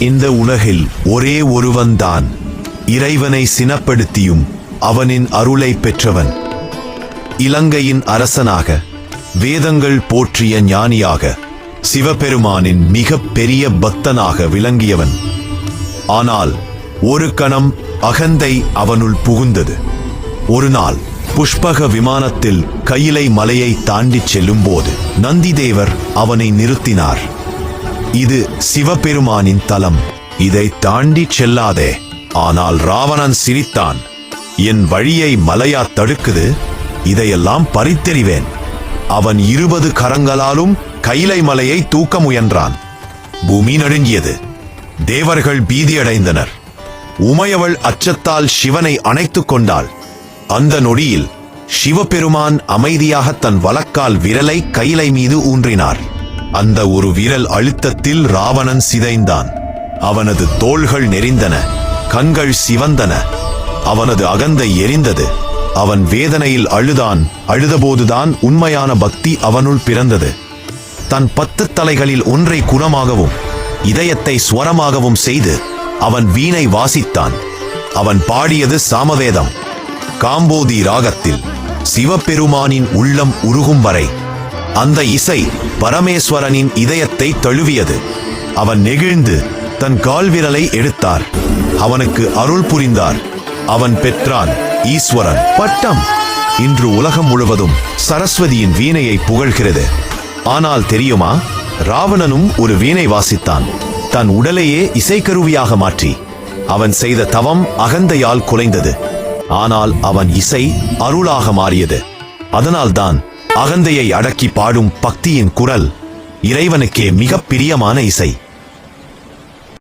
இந்த உலகில் ஒரே ஒருவன்தான் இறைவனை சினப்படுத்தியும் அவனின் அருளை பெற்றவன். இலங்கையின் அரசனாக வேதங்கள் போற்றிய ஞானியாக சிவபெருமானின் மிக பெரிய பக்தனாக விளங்கியவன். ஆனால் ஒரு கணம் அகந்தை அவனுள் புகுந்தது. ஒரு நாள் புஷ்பக விமானத்தில் கையிலை மலையை தாண்டிச் செல்லும்போது நந்திதேவர் அவனை நிறுத்தினார். இது சிவபெருமானின் தலம். இதை தாண்டி செல்லாதே. ஆனால் ராவணன் சிரித்தான். என் வழியை மலையா தடுக்குது. இதையெல்லாம் பறித்தெறிவேன். அவன் இருபது கரங்களாலும் கைலை மலையை தூக்க முயன்றான். பூமி நடுங்கியது. தேவர்கள் பீதியடைந்தனர். உமையவள் அச்சத்தால் சிவனை அணைத்துக் கொண்டாள். அந்த நொடியில் சிவபெருமான் அமைதியாக தன் வலக்கால் விரலை கைலை மீது ஊன்றினார். அந்த ஒரு விரல் அழுத்தத்தில் ராவணன் சிதைந்தான். அவனது தோள்கள் நெறிந்தன கண்கள் சிவந்தன. அவனது அகந்தை எரிந்தது. அவன் வேதனையில் அழுதான் அழுதபோதுதான் உண்மையான பக்தி அவனுள் பிறந்தது. தன் பத்து தலைகளில் ஒன்றை குணமாகவும் இதயத்தை ஸ்வரமாகவும் செய்து அவன் வீணை வாசித்தான். அவன் பாடியது சாமவேதம். காம்போதி ராகத்தில் சிவபெருமானின் உள்ளம் உருகும் வரை அந்த இசை பரமேஸ்வரனின் இதயத்தை தழுவியது. அவன் நெகிழ்ந்து தன் கால்விரலை எடுத்தார். அவனுக்கு அருள் புரிந்தார். அவன் பெற்றான் ஈஸ்வரன். பட்டம்! இன்று உலகம் முழுவதும் சரஸ்வதியின் வீணையை புகழ்கிறது. ஆனால் தெரியுமா? ராவணனும் ஒரு வீணை வாசித்தான். தன் உடலையே இசைக்கருவியாக மாற்றி. அவன் செய்த தவம் அகந்தையால் குலைந்தது. ஆனால் அவன் இசை அருளாக மாறியது. அதனால்தான் அகந்தையை அடக்கி பாடும் பக்தியின் குரல் இறைவனுக்கே மிகப் பிரியமான இசை.